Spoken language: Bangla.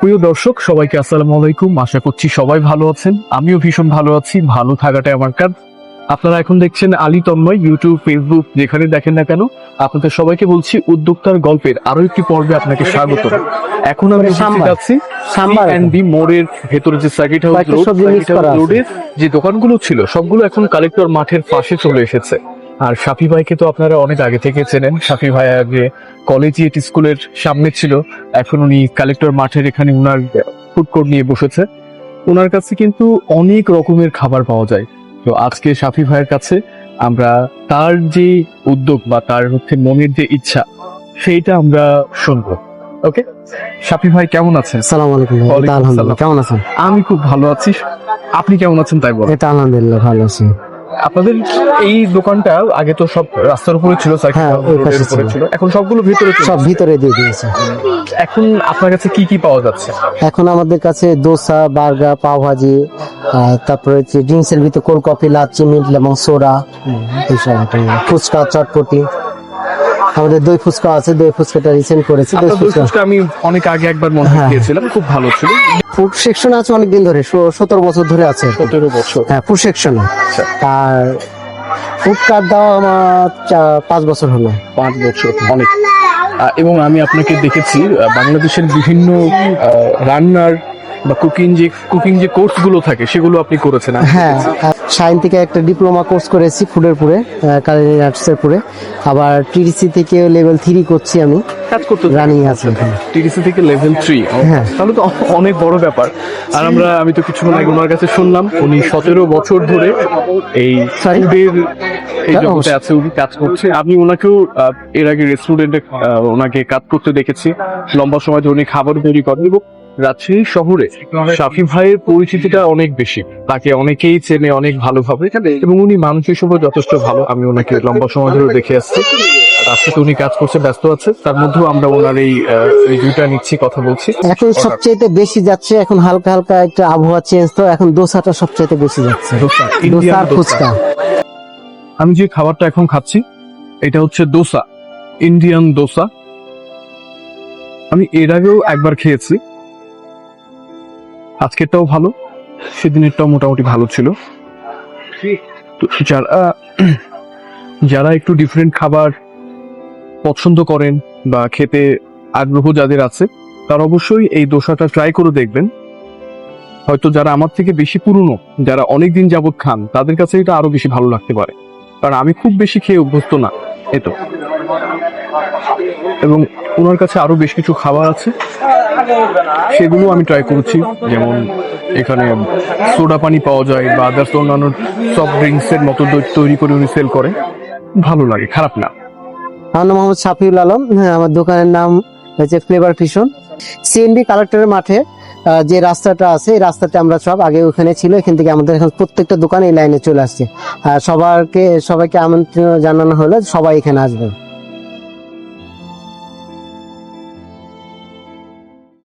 প্রিয় দর্শক সবাইকে আসসালামু আলাইকুম। আশা করছি সবাই ভালো আছেন। আমিও ভীষণ ভালো আছি। ভালো থাকাটাই আমার কাজ। আপনারা এখন দেখছেন আলী তন্ময় ইউটিউব ফেসবুক যেখানে দেখেন না কেন আপনাদের সবাইকে বলছি উদ্যোক্তার গল্পের আরও একটি পর্বে আপনাকে স্বাগত। এখন আমি উপস্থিত। আছি মোড়ের ভেতরে যে সার্কিট হাউস রোড। রোডের যে দোকানগুলো ছিল সবগুলো এখন কালেক্টর মাঠের পাশে চলে এসেছে। আর শাফি ভাইকে তো আপনারা অনেক আগে থেকে চেনেন। শাফি ভাই আগে কলেজিয়েট স্কুলের সামনে ছিল। এখন উনি কালেক্টর মাঠের এখানে উনার ফুড কোর্ট নিয়ে বসেছে। ওনার কাছে কিন্তু অনেক রকমের খাবার পাওয়া যায়। তো আজকে শাফি ভাইয়ের কাছে আমরা তার যে উদ্যোগ বা তার হচ্ছে মনের যে ইচ্ছা সেইটা আমরা শুনব। ওকে শাফি ভাই কেমন আছেন? সালাম আলাইকুম। আলহামদুলিল্লাহ। কেমন আছেন? আমি খুব ভালো আছি। আপনি কেমন আছেন তাই বলেন। এটা আলহামদুলিল্লাহ ভালো আছি। আপনাদের এই দোকানটা আগে তো সব রাস্তার উপরে ছিল হ্যাঁ, ছিল। এখন সবগুলো ভিতরে সব ভিতরে দিয়ে দিয়েছে। এখন আপনার কাছে কি কি পাওয়া যাচ্ছে? এখন আমাদের কাছে দোসা বার্গার পাও ভাজি আহ, তারপরে হচ্ছে ড্রিঙ্কস এর ভিতরে cold coffee lassi mint lemon soda এইসব ফুচকা চটপটি। আমাদের দই ফুচকা আছে দই ফুচকাটা রিসেন্ট করেছি দই ফুচকা। আমি অনেক আগে একবার মনে হ্যাঁ। দিয়েছিলাম খুব ভালো ছিল। ফুড সেকশন আছে অনেকদিন ধরে সতেরো বছর ধরে আছে। সতেরো বছর। হ্যাঁ ফুড সেকশনে আচ্ছা। আর ফুড কার্ড দেওয়া আমার চা- পাঁচ বছর হলো। পাঁচ বছর অনেক। এবং আমি আপনাকে দেখেছি বাংলাদেশের বিভিন্ন রান্নার বা কুকিং যে কুকিং যে কোর্সগুলো থাকে সেগুলো আপনি করেছেন হ্যাঁ। সাইন থেকে একটা ডিপ্লোমা কোর্স করেছি ফুডের পুরে কালিনারি আর্টসের পুরে আবার টিডিসি থেকে লেভেল থ্রি করছি আমি। কাজ করতে রানিং আছে। টিডিসি থেকে লেভেল থ্রি। হ্যাঁ। তাহলে তো অনেক বড় ব্যাপার। আর আমরা আমি তো কিছুক্ষণ আগে ওনার কাছে শুনলাম উনি সতেরো বছর ধরে এই ফুডের এই জগতে আছে উনি কাজ করছে। আমি ওনাকেও এর আগে রেস্টুরেন্টে ওনাকে কাজ করতে দেখেছি। লম্বা সময় ধরে উনি খাবার তৈরি করেন এবং রাজশাহী শহরে শাফি ভাইয়ের পরিচিতিটা অনেক বেশি। তাকে অনেকেই চেনে অনেক ভালোভাবে। এবং উনি মানুষ হিসেবে যথেষ্ট ভালো। আমি ওনাকে লম্বা সময় ধরে দেখে আসছি। আজকে তো উনি কাজ করছে ব্যস্ত আছে। তার মধ্যেও আমরা ওনার এই রিভিউটা নিচ্ছি কথা বলছি। এখন সবচাইতে বেশি যাচ্ছে এখন হালকা হালকা একটা আবহাওয়া চেঞ্জ তো এখন দোসাটা সবচাইতে বেশি যাচ্ছে। দোসা ফুচকা। আমি যে খাবারটা এখন খাচ্ছি এটা হচ্ছে দোসা ইন্ডিয়ান দোসা। আমি এর আগেও একবার খেয়েছি। আজকেরটাও ভালো, সেদিনেরটাও মোটামুটি ভালো ছিল। তো যারা যারা একটু ডিফারেন্ট খাবার পছন্দ করেন বা খেতে আগ্রহ যাদের আছে, তারা অবশ্যই এই দোসাটা ট্রাই করে দেখবেন। হয়তো যারা আমার থেকে বেশি পুরনো, যারা অনেক দিন যাবত খান, তাদের কাছে এটা আরও বেশি ভালো লাগতে পারে। কারণ আমি খুব বেশি খেয়ে অভ্যস্ত না। এই তো। এবং ওনার কাছে আরও বেশ কিছু খাবার আছে। সেগুলো আমি ট্রাই করছি। যেমন এখানে সোডা পানি পাওয়া যায় বা আদার্স অন্যান্য সফট ড্রিঙ্কস এর মতো তৈরি করে উনি সেল করে। ভালো লাগে, খারাপ না। আমার নাম মোহাম্মদ সাফিউল আলম। হ্যাঁ আমার দোকানের নাম হচ্ছে ফ্লেভার ফিশন সিএনডি কালেক্টরের মাঠে যে রাস্তাটা আছে, এই রাস্তাটা আমরা সব আগে ওখানে ছিল, এখান থেকে আমাদের এখন প্রত্যেকটা দোকান এই লাইনে চলে আসছে। সবারকে, সবাইকে আমন্ত্রণ জানানো হলে সবাই এখানে আসবে।